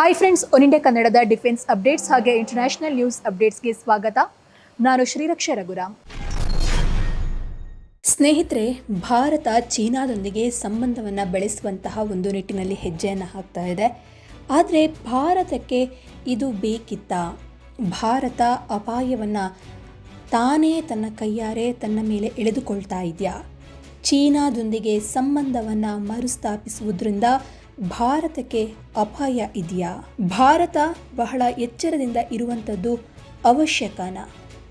Hi friends one India ಕನ್ನಡದ defence updates ಹಾಗೆ international news ಅಪ್ಡೇಟ್ಸ್ಗೆ ಸ್ವಾಗತ. ನಾನು ಶ್ರೀರಕ್ಷ ರಘುರಾಮ್. ಸ್ನೇಹಿತರೆ, ಭಾರತ ಚೀನಾದೊಂದಿಗೆ ಸಂಬಂಧವನ್ನು ಬೆಳೆಸುವಂತಹ ಒಂದು ನಿಟ್ಟಿನಲ್ಲಿ ಹೆಜ್ಜೆಯನ್ನು ಹಾಕ್ತಾ ಇದೆ. ಆದರೆ ಭಾರತಕ್ಕೆ ಇದು ಬೇಕಿತ್ತಾ? ಭಾರತ ಅಪಾಯವನ್ನು ತಾನೇ ತನ್ನ ಕೈಯಾರೆ ತನ್ನ ಮೇಲೆ ಎಳೆದುಕೊಳ್ತಾ ಇದೆಯಾ? ಚೀನಾದೊಂದಿಗೆ ಸಂಬಂಧವನ್ನು ಮರುಸ್ಥಾಪಿಸುವುದರಿಂದ ಭಾರತಕ್ಕೆ ಅಪಾಯ ಇದೆಯಾ? ಭಾರತ ಬಹಳ ಎಚ್ಚರದಿಂದ ಇರುವಂಥದ್ದು ಅವಶ್ಯಕನ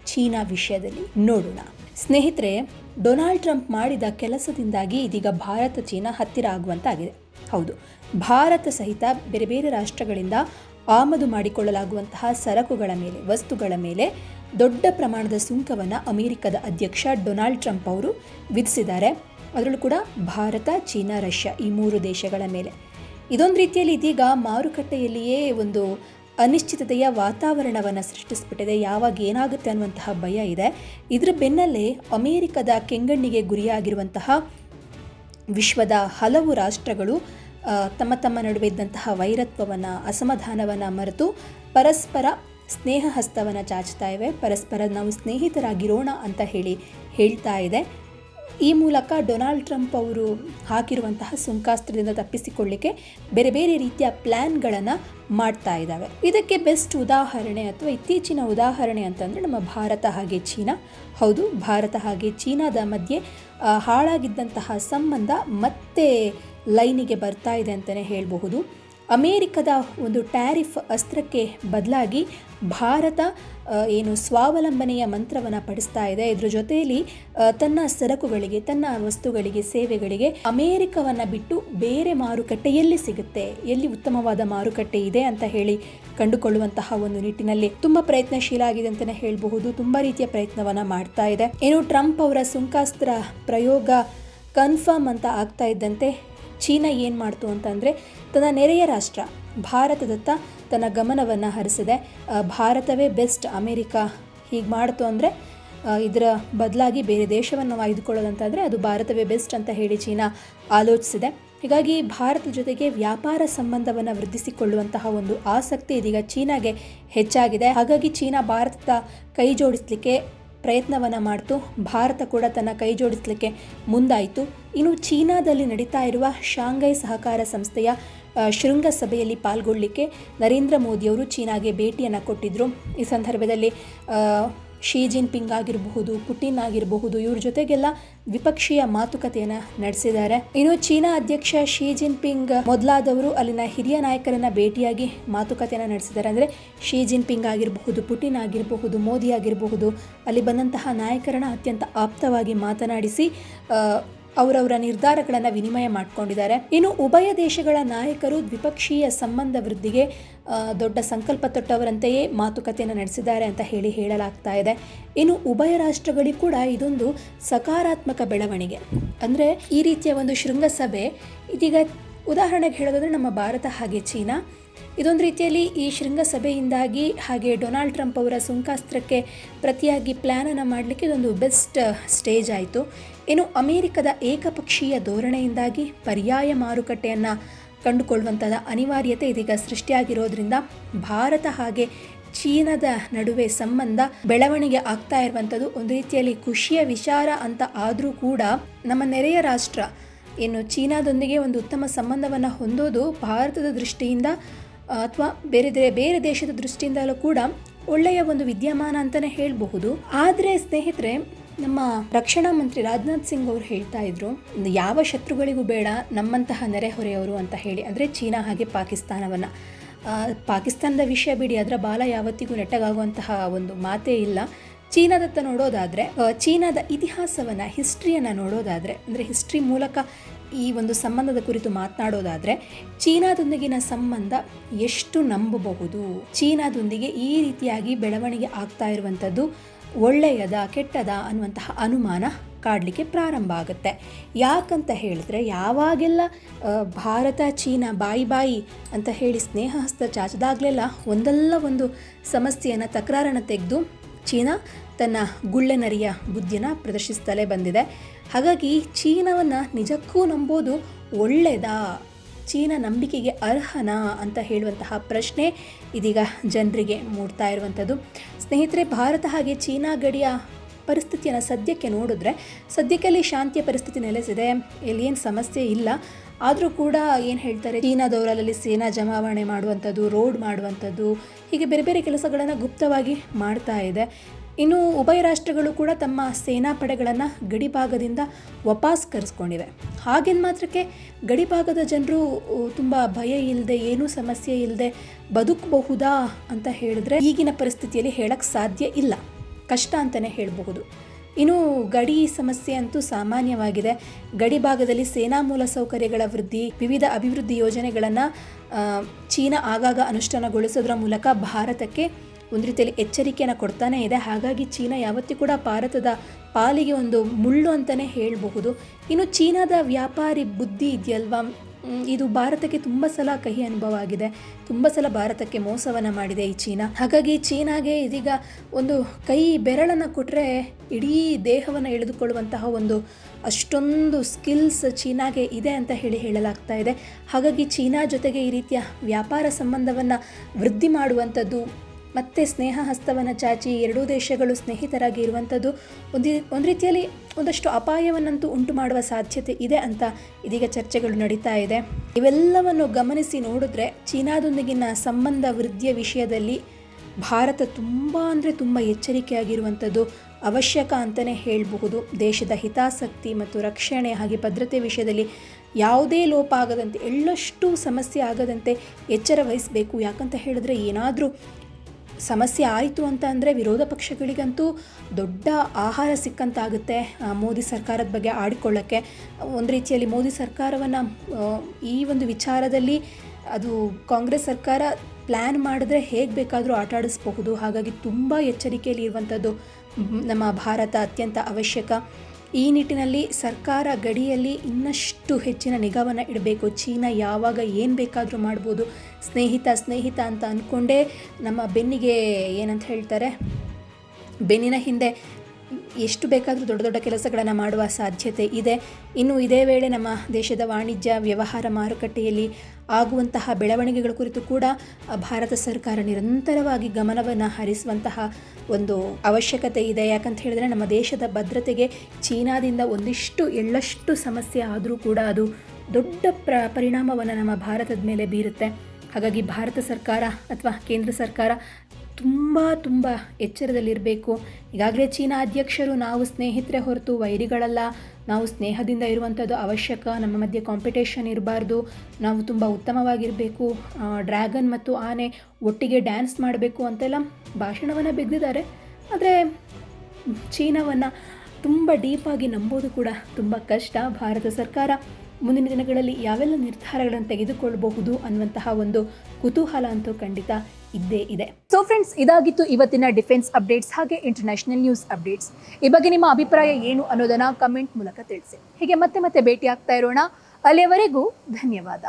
ಚೀನಾ ವಿಷಯದಲ್ಲಿ ನೋಡೋಣ. ಸ್ನೇಹಿತರೆ, ಡೊನಾಲ್ಡ್ ಟ್ರಂಪ್ ಮಾಡಿದ ಕೆಲಸದಿಂದಾಗಿ ಇದೀಗ ಭಾರತ ಚೀನಾ ಹತ್ತಿರ ಆಗುವಂತಾಗಿದೆ. ಹೌದು, ಭಾರತ ಸಹಿತ ಬೇರೆ ಬೇರೆ ರಾಷ್ಟ್ರಗಳಿಂದ ಆಮದು ಮಾಡಿಕೊಳ್ಳಲಾಗುವಂತಹ ಸರಕುಗಳ ಮೇಲೆ, ವಸ್ತುಗಳ ಮೇಲೆ ದೊಡ್ಡ ಪ್ರಮಾಣದ ಸುಂಕವನ್ನು ಅಮೆರಿಕದ ಅಧ್ಯಕ್ಷ ಡೊನಾಲ್ಡ್ ಟ್ರಂಪ್ ಅವರು ವಿಧಿಸಿದ್ದಾರೆ. ಅದರಲ್ಲೂ ಕೂಡ ಭಾರತ, ಚೀನಾ, ರಷ್ಯಾ ಈ ಮೂರು ದೇಶಗಳ ಮೇಲೆ ಇದೊಂದು ರೀತಿಯಲ್ಲಿ ಇದೀಗ ಮಾರುಕಟ್ಟೆಯಲ್ಲಿಯೇ ಒಂದು ಅನಿಶ್ಚಿತತೆಯ ವಾತಾವರಣವನ್ನು ಸೃಷ್ಟಿಸ್ಬಿಟ್ಟಿದೆ. ಯಾವಾಗ ಏನಾಗುತ್ತೆ ಅನ್ನುವಂತಹ ಭಯ ಇದೆ. ಇದರ ಬೆನ್ನಲ್ಲೇ ಅಮೇರಿಕದ ಕೆಂಗಣ್ಣಿಗೆ ಗುರಿಯಾಗಿರುವಂತಹ ವಿಶ್ವದ ಹಲವು ರಾಷ್ಟ್ರಗಳು ತಮ್ಮ ತಮ್ಮ ನಡುವೆ ಇದ್ದಂತಹ ವೈರತ್ವವನ್ನು, ಅಸಮಾಧಾನವನ್ನು ಮರೆತು ಪರಸ್ಪರ ಸ್ನೇಹ ಹಸ್ತವನ್ನು ಚಾಚ್ತಾ ಇವೆ. ಪರಸ್ಪರ ನಾವು ಸ್ನೇಹಿತರಾಗಿರೋಣ ಅಂತ ಹೇಳಿ ಹೇಳ್ತಾ ಇದೆ. ಈ ಮೂಲಕ ಡೊನಾಲ್ಡ್ ಟ್ರಂಪ್ ಅವರು ಹಾಕಿರುವಂತಹ ಸುಂಕಾಸ್ತ್ರದಿಂದ ತಪ್ಪಿಸಿಕೊಳ್ಳಿಕ್ಕೆ ಬೇರೆ ಬೇರೆ ರೀತಿಯ ಪ್ಲ್ಯಾನ್ಗಳನ್ನು ಮಾಡ್ತಾ ಇದ್ದಾವೆ ಇದಕ್ಕೆ ಬೆಸ್ಟ್ ಉದಾಹರಣೆ ಅಥವಾ ಇತ್ತೀಚಿನ ಉದಾಹರಣೆ ಅಂತಂದರೆ ನಮ್ಮ ಭಾರತ ಹಾಗೆ ಚೀನಾ. ಹೌದು, ಭಾರತ ಹಾಗೆ ಚೀನಾದ ಮಧ್ಯೆ ಹಾಳಾಗಿದ್ದಂತಹ ಸಂಬಂಧ ಮತ್ತೆ ಲೈನಿಗೆ ಬರ್ತಾ ಇದೆ ಅಂತಲೇ ಹೇಳಬಹುದು. ಅಮೇರಿಕದ ಒಂದು ಟ್ಯಾರಿಫ್ ಅಸ್ತ್ರಕ್ಕೆ ಬದಲಾಗಿ ಭಾರತ ಏನು ಸ್ವಾವಲಂಬನೆಯ ಮಂತ್ರವನ್ನು ಪಡಿಸ್ತಾ ಇದೆ. ಇದರ ಜೊತೆಯಲ್ಲಿ ತನ್ನ ಸರಕುಗಳಿಗೆ, ತನ್ನ ವಸ್ತುಗಳಿಗೆ, ಸೇವೆಗಳಿಗೆ ಅಮೇರಿಕವನ್ನು ಬಿಟ್ಟು ಬೇರೆ ಮಾರುಕಟ್ಟೆ ಎಲ್ಲಿ ಸಿಗುತ್ತೆ. ಎಲ್ಲಿ ಉತ್ತಮವಾದ ಮಾರುಕಟ್ಟೆ ಇದೆ ಅಂತ ಹೇಳಿ ಕಂಡುಕೊಳ್ಳುವಂತಹ ಒಂದು ನಿಟ್ಟಿನಲ್ಲಿ ತುಂಬಾ ಪ್ರಯತ್ನಶೀಲ ಆಗಿದೆ ಅಂತಲೇ ಹೇಳಬಹುದು. ತುಂಬಾ ರೀತಿಯ ಪ್ರಯತ್ನವನ್ನು ಮಾಡ್ತಾ ಇದೆ. ಏನು ಟ್ರಂಪ್ ಅವರ ಸುಂಕಾಸ್ತ್ರ ಪ್ರಯೋಗ ಕನ್ಫರ್ಮ್ ಅಂತ ಆಗ್ತಾ ಇದ್ದಂತೆ ಚೀನಾ ಏನು ಮಾಡ್ತು ಅಂತಂದರೆ ತನ್ನ ನೆರೆಯ ರಾಷ್ಟ್ರ, ಭಾರತದತ್ತ ತನ್ನ ಗಮನವನ್ನು ಹರಿಸಿದೆ. ಭಾರತವೇ ಬೆಸ್ಟ್, ಅಮೇರಿಕಾ ಹೀಗೆ ಮಾಡ್ತು ಅಂದರೆ ಇದರ ಬದಲಾಗಿ ಬೇರೆ ದೇಶವನ್ನು ಆಯ್ದುಕೊಳ್ಳೋದಂತಾದರೆ ಅದು ಭಾರತವೇ ಬೆಸ್ಟ್ ಅಂತ ಹೇಳಿ ಚೀನಾ ಆಲೋಚಿಸಿದೆ. ಹೀಗಾಗಿ ಭಾರತದ ಜೊತೆಗೆ ವ್ಯಾಪಾರ ಸಂಬಂಧವನ್ನು ವೃದ್ಧಿಸಿಕೊಳ್ಳುವಂತಹ ಒಂದು ಆಸಕ್ತಿ ಇದೀಗ ಚೀನಾಗೆ ಹೆಚ್ಚಾಗಿದೆ. ಹಾಗಾಗಿ ಚೀನಾ ಭಾರತದ ಕೈ ಜೋಡಿಸಲಿಕ್ಕೆ ಪ್ರಯತ್ನವನ್ನು ಮಾಡ್ತು. ಭಾರತ ಕೂಡ ತನ್ನ ಕೈ ಜೋಡಿಸಲಿಕ್ಕೆ ಮುಂದಾಯಿತು. ಇನ್ನು ಚೀನಾದಲ್ಲಿ ನಡೀತಾ ಇರುವ ಶಾಂಘೈ ಸಹಕಾರ ಸಂಸ್ಥೆಯ ಶೃಂಗಸಭೆಯಲ್ಲಿ ಪಾಲ್ಗೊಳ್ಳಲಿಕ್ಕೆ ನರೇಂದ್ರ ಮೋದಿಯವರು ಚೀನಾಗೆ ಭೇಟಿಯನ್ನು ಕೊಟ್ಟಿದ್ದರು ಈ ಸಂದರ್ಭದಲ್ಲಿ ಶಿ ಜಿನ್ಪಿಂಗ್ ಆಗಿರಬಹುದು, ಪುಟಿನ್ ಆಗಿರಬಹುದು, ಇವ್ರ ಜೊತೆಗೆಲ್ಲ ದ್ವಿಪಕ್ಷೀಯ ಮಾತುಕತೆಯನ್ನು ನಡೆಸಿದ್ದಾರೆ. ಇನ್ನು ಚೀನಾ ಅಧ್ಯಕ್ಷ ಶಿ ಜಿನ್ಪಿಂಗ್ ಮೊದಲಾದವರು ಅಲ್ಲಿನ ಹಿರಿಯ ನಾಯಕರನ್ನ ಭೇಟಿಯಾಗಿ ಮಾತುಕತೆಯನ್ನು ನಡೆಸಿದ್ದಾರೆ. ಅಂದರೆ ಶಿ ಜಿನ್ಪಿಂಗ್ ಆಗಿರಬಹುದು, ಪುಟಿನ್ ಆಗಿರಬಹುದು, ಮೋದಿ ಆಗಿರಬಹುದು, ಅಲ್ಲಿ ಬಂದಂತಹ ನಾಯಕರನ್ನ ಅತ್ಯಂತ ಆಪ್ತವಾಗಿ ಮಾತನಾಡಿಸಿ ಅವರವರ ನಿರ್ಧಾರಗಳನ್ನು ವಿನಿಮಯ ಮಾಡಿಕೊಂಡಿದ್ದಾರೆ. ಇನ್ನು ಉಭಯ ದೇಶಗಳ ನಾಯಕರು ದ್ವಿಪಕ್ಷೀಯ ಸಂಬಂಧ ವೃದ್ಧಿಗೆ ದೊಡ್ಡ ಸಂಕಲ್ಪ ತೊಟ್ಟವರಂತೆಯೇ ಮಾತುಕತೆಯನ್ನು ನಡೆಸಿದ್ದಾರೆ ಅಂತ ಹೇಳಿ ಹೇಳಲಾಗ್ತಾ ಇದೆ. ಇನ್ನು ಉಭಯ ರಾಷ್ಟ್ರಗಳಿಗೂ ಕೂಡ ಇದೊಂದು ಸಕಾರಾತ್ಮಕ ಬೆಳವಣಿಗೆ. ಅಂದರೆ ಈ ರೀತಿಯ ಒಂದು ಶೃಂಗಸಭೆ, ಇದೀಗ ಉದಾಹರಣೆಗೆ ಹೇಳೋದಾದ್ರೆ ನಮ್ಮ ಭಾರತ ಹಾಗೆ ಚೀನಾ. ಇದೊಂದು ರೀತಿಯಲ್ಲಿ ಈ ಶೃಂಗಸಭೆಯಿಂದಾಗಿ ಹಾಗೆ ಡೊನಾಲ್ಡ್ ಟ್ರಂಪ್ ಅವರ ಸುಂಕಾಸ್ತ್ರಕ್ಕೆ ಪ್ರತಿಯಾಗಿ ಪ್ಲ್ಯಾನನ್ನು ಮಾಡಲಿಕ್ಕೆ ಇದೊಂದು ಬೆಸ್ಟ್ ಸ್ಟೇಜ್ ಆಯಿತು. ಇನ್ನು ಅಮೆರಿಕದ ಏಕಪಕ್ಷೀಯ ಧೋರಣೆಯಿಂದಾಗಿ ಪರ್ಯಾಯ ಮಾರುಕಟ್ಟೆಯನ್ನು ಕಂಡುಕೊಳ್ಳುವಂಥದ ಅನಿವಾರ್ಯತೆ ಇದೀಗ ಸೃಷ್ಟಿಯಾಗಿರೋದ್ರಿಂದ ಭಾರತ ಹಾಗೆ ಚೀನಾದ ನಡುವೆ ಸಂಬಂಧ ಬೆಳವಣಿಗೆ ಆಗ್ತಾ ಇರುವಂಥದ್ದು ಒಂದು ರೀತಿಯಲ್ಲಿ ಖುಷಿಯ ವಿಚಾರ ಅಂತ ಆದರೂ ಕೂಡ ನಮ್ಮ ನೆರೆಯ ರಾಷ್ಟ್ರ ಏನು ಚೀನಾದೊಂದಿಗೆ ಒಂದು ಉತ್ತಮ ಸಂಬಂಧವನ್ನು ಹೊಂದೋದು ಭಾರತದ ದೃಷ್ಟಿಯಿಂದ ಅಥವಾ ಬೇರೆ ಬೇರೆ ದೇಶದ ದೃಷ್ಟಿಯಿಂದಲೂ ಕೂಡ ಒಳ್ಳೆಯ ಒಂದು ವಿದ್ಯಮಾನ ಅಂತಲೇ ಹೇಳಬಹುದು. ಆದರೆ ಸ್ನೇಹಿತರೆ ನಮ್ಮ ರಕ್ಷಣಾ ಮಂತ್ರಿ ರಾಜನಾಥ್ ಸಿಂಗ್ ಅವರು ಹೇಳ್ತಾ ಇದ್ರು, ಯಾವ ಶತ್ರುಗಳಿಗೂ ಬೇಡ, ನಮ್ಮಂತಹ ನೆರೆಹೊರೆಯವರು ಅಂತ ಹೇಳಿ. ಅಂದರೆ ಚೀನಾ ಹಾಗೆ ಪಾಕಿಸ್ತಾನವನ್ನು. ಪಾಕಿಸ್ತಾನದ ವಿಷಯ ಬಿಡಿ, ಅದರ ಬಾಲ ಯಾವತ್ತಿಗೂ ನೆಟ್ಟಗಾಗುವಂತಹ ಒಂದು ಮಾತೇ ಇಲ್ಲ. ಚೀನಾದತ್ತ ನೋಡೋದಾದರೆ ಚೀನಾದ ಇತಿಹಾಸವನ್ನು ಹಿಸ್ಟ್ರಿಯನ್ನು ನೋಡೋದಾದರೆ, ಅಂದರೆ ಹಿಸ್ಟ್ರಿ ಮೂಲಕ ಈ ಒಂದು ಸಂಬಂಧದ ಕುರಿತು ಮಾತನಾಡೋದಾದರೆ, ಚೀನಾದೊಂದಿಗಿನ ಸಂಬಂಧ ಎಷ್ಟು ನಂಬಬಹುದು? ಚೀನಾದೊಂದಿಗೆ ಈ ರೀತಿಯಾಗಿ ಬೆಳವಣಿಗೆ ಆಗ್ತಾ ಇರುವಂಥದ್ದು ಒಳ್ಳೆಯದ, ಕೆಟ್ಟದ ಅನ್ನುವಂತಹ ಅನುಮಾನ ಕಾಡಲಿಕ್ಕೆ ಪ್ರಾರಂಭ ಆಗುತ್ತೆ. ಯಾಕಂತ ಹೇಳಿದ್ರೆ ಯಾವಾಗೆಲ್ಲ ಭಾರತ, ಚೀನಾ ಬಾಯಿ ಬಾಯಿ ಅಂತ ಹೇಳಿ ಸ್ನೇಹ ಹಸ್ತ ಚಾಚದಾಗಲೆಲ್ಲ ಒಂದಲ್ಲ ಒಂದು ಸಮಸ್ಯೆಯನ್ನು, ತಕರಾರನ್ನು ತೆಗೆದು ಚೀನಾ ತನ್ನ ಗುಳ್ಳೆನರಿಯ ಬುದ್ಧಿನ ಪ್ರದರ್ಶಿಸ್ತಲೇ ಬಂದಿದೆ. ಹಾಗಾಗಿ ಚೀನಾವನ್ನು ನಿಜಕ್ಕೂ ನಂಬೋದು ಒಳ್ಳೆಯದಾ ಚೀನಾ ನಂಬಿಕೆಗೆ ಅರ್ಹನಾ ಅಂತ ಹೇಳುವಂತಹ ಪ್ರಶ್ನೆ ಇದೀಗ ಜನರಿಗೆ ಮೂಡ್ತಾ ಇರುವಂಥದ್ದು. ಸ್ನೇಹಿತರೆ, ಭಾರತ ಹಾಗೆ ಚೀನಾ ಗಡಿಯ ಪರಿಸ್ಥಿತಿಯನ್ನು ಸದ್ಯಕ್ಕೆ ನೋಡಿದ್ರೆ, ಸದ್ಯಕ್ಕೆ ಶಾಂತಿಯ ಪರಿಸ್ಥಿತಿ ನೆಲೆಸಿದೆ. ಏನು ಸಮಸ್ಯೆ ಇಲ್ಲ. ಆದರೂ ಕೂಡ ಏನು ಹೇಳ್ತಾರೆ, ಚೀನಾ ಚೀನಾದವರಲ್ಲಿ ಸೇನಾ ಜಮಾವಣೆ ಮಾಡುವಂಥದ್ದು, ರೋಡ್ ಮಾಡುವಂಥದ್ದು, ಹೀಗೆ ಬೇರೆ ಬೇರೆ ಕೆಲಸಗಳನ್ನು ಗುಪ್ತವಾಗಿ ಮಾಡ್ತಾ ಇದೆ. ಇನ್ನು ಉಭಯ ರಾಷ್ಟ್ರಗಳು ಕೂಡ ತಮ್ಮ ಸೇನಾ ಪಡೆಗಳನ್ನು ಗಡಿಭಾಗದಿಂದ ವಾಪಸ್ ಕರೆಸ್ಕೊಂಡಿವೆ. ಹಾಗೆಂದು ಮಾತ್ರಕ್ಕೆ ಗಡಿಭಾಗದ ಜನರು ತುಂಬ ಭಯ ಇಲ್ಲದೆ ಏನೂ ಸಮಸ್ಯೆ ಇಲ್ಲದೆ ಬದುಕಬಹುದಾ ಅಂತ ಹೇಳಿದ್ರೆ ಈಗಿನ ಪರಿಸ್ಥಿತಿಯಲ್ಲಿ ಹೇಳಕ್ಕೆ ಸಾಧ್ಯ ಇಲ್ಲ. ಕಷ್ಟ ಅಂತಲೇ ಹೇಳಬಹುದು. ಇನ್ನು ಗಡಿ ಸಮಸ್ಯೆ ಅಂತೂ ಸಾಮಾನ್ಯವಾಗಿದೆ. ಗಡಿ ಭಾಗದಲ್ಲಿ ಸೇನಾ ಮೂಲಸೌಕರ್ಯಗಳ ವೃದ್ಧಿ, ವಿವಿಧ ಅಭಿವೃದ್ಧಿ ಯೋಜನೆಗಳನ್ನು ಚೀನಾ ಆಗಾಗ ಅನುಷ್ಠಾನಗೊಳಿಸೋದ್ರ ಮೂಲಕ ಭಾರತಕ್ಕೆ ಒಂದು ರೀತಿಯಲ್ಲಿ ಎಚ್ಚರಿಕೆಯನ್ನು ಕೊಡ್ತಾನೆ ಇದೆ. ಹಾಗಾಗಿ ಚೀನಾ ಯಾವತ್ತೂ ಕೂಡ ಭಾರತದ ಪಾಲಿಗೆ ಒಂದು ಮುಳ್ಳು ಅಂತಲೇ ಹೇಳಬಹುದು. ಇನ್ನು ಚೀನಾದ ವ್ಯಾಪಾರಿ ಬುದ್ಧಿ ಇದೆಯಲ್ವಾ? ಇದು ಭಾರತಕ್ಕೆ ತುಂಬ ಸಲ ಕಹಿ ಅನುಭವ ಆಗಿದೆ. ತುಂಬ ಸಲ ಭಾರತಕ್ಕೆ ಮೋಸವನ್ನು ಮಾಡಿದೆ ಈ ಚೀನಾ. ಹಾಗಾಗಿ ಚೀನಾಗೆ ಇದೀಗ ಒಂದು ಕೈ ಬೆರಳನ್ನು ಕೊಟ್ಟರೆ ಇಡೀ ದೇಹವನ್ನು ಎಳೆದುಕೊಳ್ಳುವಂತಹ ಒಂದು ಅಷ್ಟೊಂದು ಸ್ಕಿಲ್ಸ್ ಚೀನಾಗೆ ಇದೆ ಅಂತ ಹೇಳಿ ಹೇಳಲಾಗ್ತಾ ಇದೆ. ಹಾಗಾಗಿ ಚೀನಾ ಜೊತೆಗೆ ಈ ರೀತಿಯ ವ್ಯಾಪಾರ ಸಂಬಂಧವನ್ನು ವೃದ್ಧಿ ಮಾಡುವಂಥದ್ದು ಮತ್ತೆ ಸ್ನೇಹ ಹಸ್ತವನ್ನು ಚಾಚಿ ಎರಡೂ ದೇಶಗಳು ಸ್ನೇಹಿತರಾಗಿ ಇರುವಂಥದ್ದು ಒಂದು ಒಂದು ರೀತಿಯಲ್ಲಿ ಒಂದಷ್ಟು ಅಪಾಯವನ್ನಂತೂ ಉಂಟು ಮಾಡುವ ಸಾಧ್ಯತೆ ಇದೆ ಅಂತ ಇದೀಗ ಚರ್ಚೆಗಳು ನಡೀತಾ ಇದೆ. ಇವೆಲ್ಲವನ್ನು ಗಮನಿಸಿ ನೋಡಿದ್ರೆ ಚೀನಾದೊಂದಿಗಿನ ಸಂಬಂಧ ವೃದ್ಧಿಯ ವಿಷಯದಲ್ಲಿ ಭಾರತ ತುಂಬ ಅಂದರೆ ತುಂಬ ಎಚ್ಚರಿಕೆಯಾಗಿರುವಂಥದ್ದು ಅವಶ್ಯಕ ಅಂತಲೇ ಹೇಳಬಹುದು. ದೇಶದ ಹಿತಾಸಕ್ತಿ ಮತ್ತು ರಕ್ಷಣೆ ಹಾಗೆ ಭದ್ರತೆ ವಿಷಯದಲ್ಲಿ ಯಾವುದೇ ಲೋಪ ಆಗದಂತೆ, ಎಳ್ಳಷ್ಟು ಸಮಸ್ಯೆ ಆಗದಂತೆ ಎಚ್ಚರ ವಹಿಸಬೇಕು. ಯಾಕಂತ ಹೇಳಿದ್ರೆ ಏನಾದರೂ ಸಮಸ್ಯೆ ಆಯಿತು ಅಂತ ಅಂದರೆ ವಿರೋಧ ಪಕ್ಷಗಳಿಗಂತೂ ದೊಡ್ಡ ಆಹಾರ ಸಿಕ್ಕಂತಾಗುತ್ತೆ ಮೋದಿ ಸರ್ಕಾರದ ಬಗ್ಗೆ ಆಡಿಕೊಳ್ಳೋಕ್ಕೆ. ಒಂದು ರೀತಿಯಲ್ಲಿ ಮೋದಿ ಸರ್ಕಾರವನ್ನು ಈ ಒಂದು ವಿಚಾರದಲ್ಲಿ ಅದು ಕಾಂಗ್ರೆಸ್ ಸರ್ಕಾರ ಪ್ಲ್ಯಾನ್ ಮಾಡಿದ್ರೆ ಹೇಗೆ ಬೇಕಾದರೂ ಆಟಾಡಿಸ್ಬಹುದು ಹಾಗಾಗಿ ತುಂಬ ಎಚ್ಚರಿಕೆಯಲ್ಲಿ ಇರುವಂಥದ್ದು ನಮ್ಮ ಭಾರತ ಅತ್ಯಂತ ಅವಶ್ಯಕ. ಈ ನಿಟ್ಟಿನಲ್ಲಿ ಸರ್ಕಾರ ಗಡಿಯಲ್ಲಿ ಇನ್ನಷ್ಟು ಹೆಚ್ಚಿನ ನಿಗಾವನ್ನು ಇಡಬೇಕು. ಚೀನಾ ಯಾವಾಗ ಏನು ಬೇಕಾದರೂ ಮಾಡ್ಬೋದು. ಸ್ನೇಹಿತ ಸ್ನೇಹಿತ ಅಂತ ಅಂದ್ಕೊಂಡೇ ನಮ್ಮ ಬೆನ್ನಿಗೆ ಏನಂತ ಹೇಳ್ತಾರೆ? ಬೆನ್ನಿನ ಹಿಂದೆ ಎಷ್ಟು ಬೇಕಾದರೂ ದೊಡ್ಡ ದೊಡ್ಡ ಕೆಲಸಗಳನ್ನು ಮಾಡುವ ಸಾಧ್ಯತೆ ಇದೆ. ಇನ್ನು ಇದೇ ವೇಳೆ ನಮ್ಮ ದೇಶದ ವಾಣಿಜ್ಯ, ವ್ಯವಹಾರ ಮಾರುಕಟ್ಟೆಯಲ್ಲಿ ಆಗುವಂತಹ ಬೆಳವಣಿಗೆಗಳ ಕುರಿತು ಕೂಡ ಭಾರತ ಸರ್ಕಾರ ನಿರಂತರವಾಗಿ ಗಮನವನ್ನು ಹರಿಸುವಂತಹ ಒಂದು ಅವಶ್ಯಕತೆ ಇದೆ. ಯಾಕಂತ ಹೇಳಿದ್ರೆ ನಮ್ಮ ದೇಶದ ಭದ್ರತೆಗೆ ಚೀನಾದಿಂದ ಒಂದಿಷ್ಟು ಎಳ್ಳಷ್ಟು ಸಮಸ್ಯೆ ಆದರೂ ಕೂಡ ಅದು ದೊಡ್ಡ ಪ್ರ ಪರಿಣಾಮವನ್ನು ನಮ್ಮ ಭಾರತದ ಮೇಲೆ ಬೀರುತ್ತೆ. ಹಾಗಾಗಿ ಭಾರತ ಸರ್ಕಾರ ಅಥವಾ ಕೇಂದ್ರ ಸರ್ಕಾರ ತುಂಬ ತುಂಬ ಎಚ್ಚರದಲ್ಲಿರಬೇಕು. ಈಗಾಗಲೇ ಚೀನಾ ಅಧ್ಯಕ್ಷರು ನಾವು ಸ್ನೇಹಿತರೆ ಹೊರತು ವೈರಿಗಳಲ್ಲ. ನಾವು ಸ್ನೇಹದಿಂದ ಇರುವಂಥದ್ದು ಅವಶ್ಯಕ. ನಮ್ಮ ಮಧ್ಯೆ ಕಾಂಪಿಟೇಷನ್ ಇರಬಾರ್ದು. ನಾವು ತುಂಬ ಉತ್ತಮವಾಗಿರಬೇಕು. ಡ್ರ್ಯಾಗನ್ ಮತ್ತು ಆನೆ ಒಟ್ಟಿಗೆ ಡ್ಯಾನ್ಸ್ ಮಾಡಬೇಕು ಅಂತೆಲ್ಲ ಭಾಷಣವನ್ನು ಬಿದ್ದಿದ್ದಾರೆ ಆದರೆ ಚೀನಾವನ್ನು ತುಂಬ ಡೀಪಾಗಿ ನಂಬೋದು ಕೂಡ. ತುಂಬ ಕಷ್ಟ. ಭಾರತ ಸರ್ಕಾರ ಮುಂದಿನ ದಿನಗಳಲ್ಲಿ ಯಾವೆಲ್ಲ ನಿರ್ಧಾರಗಳನ್ನು ತೆಗೆದುಕೊಳ್ಳಬಹುದು ಅನ್ನುವಂತಹ ಒಂದು ಕುತೂಹಲ ಅಂತೂ ಖಂಡಿತ ಇದ್ದೇ ಇದೆ. ಸೊ ಫ್ರೆಂಡ್ಸ್ ಇದಾಗಿತ್ತು ಇವತ್ತಿನ ಡಿಫೆನ್ಸ್ ಅಪ್ಡೇಟ್ಸ್ ಹಾಗೆ ಇಂಟರ್ನ್ಯಾಷನಲ್ ನ್ಯೂಸ್ ಅಪ್ಡೇಟ್ಸ್. ಈ ಬಗ್ಗೆ ನಿಮ್ಮ ಅಭಿಪ್ರಾಯ ಏನು ಅನ್ನೋದನ್ನ ಕಮೆಂಟ್ ಮೂಲಕ ತಿಳಿಸಿ. ಹೀಗೆ ಮತ್ತೆ ಮತ್ತೆ ಭೇಟಿ ಆಗ್ತಾ ಇರೋಣ. ಅಲ್ಲಿಯವರೆಗೂ ಧನ್ಯವಾದ.